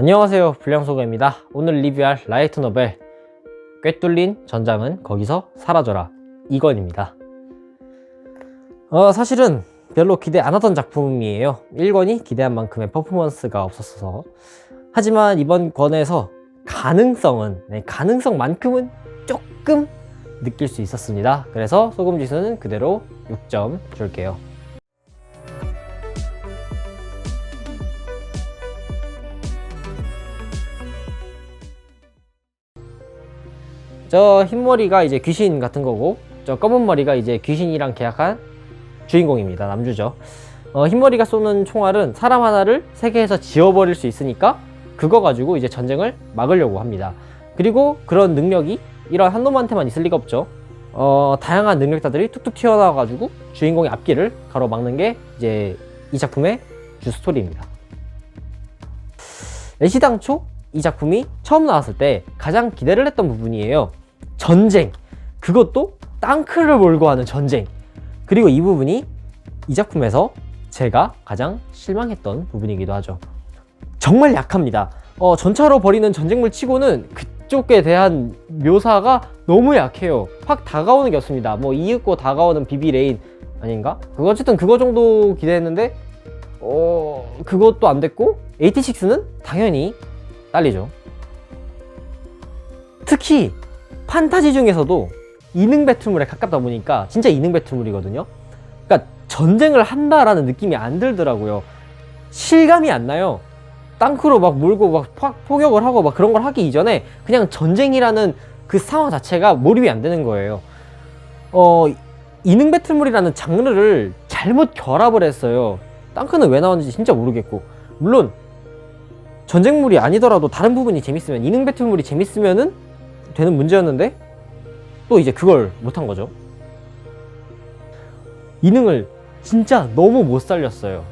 안녕하세요 불량소가입니다. 오늘 리뷰할 라이트 노벨. 꿰뚫린 전장은 거기서 사라져라. 2권입니다. 어, 사실은 별로 기대 안 하던 작품이에요. 1권이 기대한 만큼의 퍼포먼스가 없었어서. 하지만 이번 권에서 가능성은 네, 가능성만큼은 조금 느낄 수 있었습니다. 그래서 소금 지수는 그대로 6점 줄게요 저 흰머리가 이제 귀신 같은 거고 저 검은 머리가 이제 귀신이랑 계약한 주인공입니다. 남주죠. 어, 흰머리가 쏘는 총알은 사람 하나를 세계에서 지워버릴 수 있으니까 그거 가지고 이제 전쟁을 막으려고 합니다. 그리고 그런 능력이 이런 한 놈한테만 있을 리가 없죠. 어, 다양한 능력자들이 툭툭 튀어나와가지고 주인공의 앞길을 가로막는 게 이제 이 작품의 주 스토리입니다. 애시당초 이 작품이 처음 나왔을 때 가장 기대를 했던 부분이에요 전쟁. 그것도 땅크를 몰고 하는 전쟁. 그리고 이 부분이 이 작품에서 제가 가장 실망했던 부분이기도 하죠. 정말 약합니다. 어, 전차로 벌이는 전쟁물 치고는 그쪽에 대한 묘사가 너무 약해요. 확 다가오는 게 없습니다. 뭐 이윽고 다가오는 비비레인 아닌가? 그거 어쨌든 그거 정도 기대했는데 어 그것도 안 됐고 86는 당연히 딸리죠. 특히 판타지 중에서도 이능 배틀물에 가깝다 보니까 진짜 이능 배틀물이거든요. 그러니까 전쟁을 한다라는 느낌이 안 들더라고요. 실감이 안 나요. 땅크로 막 몰고 막 포- 포격을 하고 막 그런 걸 하기 이전에 그냥 전쟁이라는 그 상황 자체가 몰입이 안 되는 거예요. 어, 이능 배틀물이라는 장르를 잘못 결합을 했어요. 땅크는 왜 나왔는지 진짜 모르겠고. 물론 전쟁물이 아니더라도 다른 부분이 재밌으면 이능 배틀물이 재밌으면은 되는 문제였는데 또 이제 그걸 못한 거죠. 이능을 진짜 너무 못 살렸어요.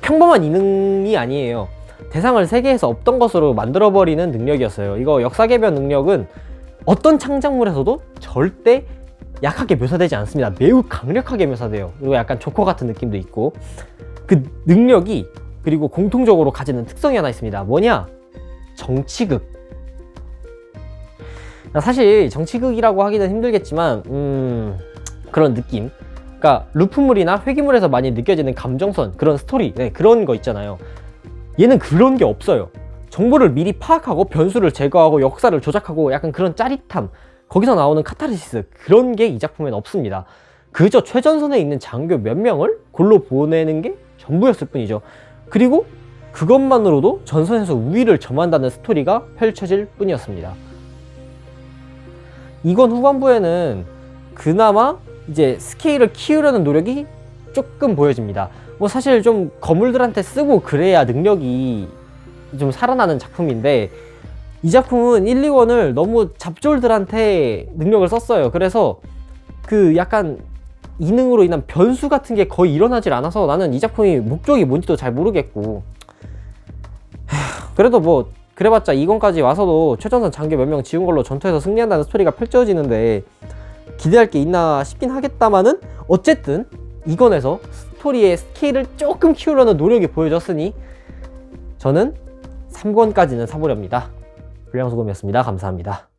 평범한 이능이 아니에요. 대상을 세계에서 없던 것으로 만들어버리는 능력이었어요. 이거 역사개변 능력은 어떤 창작물에서도 절대 약하게 묘사되지 않습니다. 매우 강력하게 묘사돼요. 그리고 약간 조커 같은 느낌도 있고 그 능력이 그리고 공통적으로 가지는 특성이 하나 있습니다. 뭐냐? 정치극. 사실 정치극이라고 하기는 힘들겠지만 음, 그런 느낌. 그러니까 루프물이나 회기물에서 많이 느껴지는 감정선 그런 스토리 네, 그런 거 있잖아요. 얘는 그런 게 없어요. 정보를 미리 파악하고 변수를 제거하고 역사를 조작하고 약간 그런 짜릿함. 거기서 나오는 카타르시스 그런 게 이 작품에는 없습니다. 그저 최전선에 있는 장교 몇 명을 골로 보내는 게 전부였을 뿐이죠. 그리고 그것만으로도 전선에서 우위를 점한다는 스토리가 펼쳐질 뿐이었습니다 이건 후반부에는 그나마 이제 스케일을 키우려는 노력이 조금 보여집니다. 뭐 사실 좀 거물들한테 쓰고 그래야 능력이 좀 살아나는 작품인데 이 작품은 1, 2권을 너무 잡졸들한테 능력을 썼어요. 그래서 그 약간 이능으로 인한 변수 같은 게 거의 일어나질 않아서 나는 이 작품이 목적이 뭔지도 잘 모르겠고 그래도 뭐 그래봤자 2권까지 와서도 최전선 장교 몇 명 지운 걸로 전투에서 승리한다는 스토리가 펼쳐지는데 기대할 게 있나 싶긴 하겠다마는 어쨌든 2권에서 스토리의 스케일을 조금 키우려는 노력이 보여졌으니 저는 3권까지는 사보렵니다. 불량소금이었습니다. 감사합니다.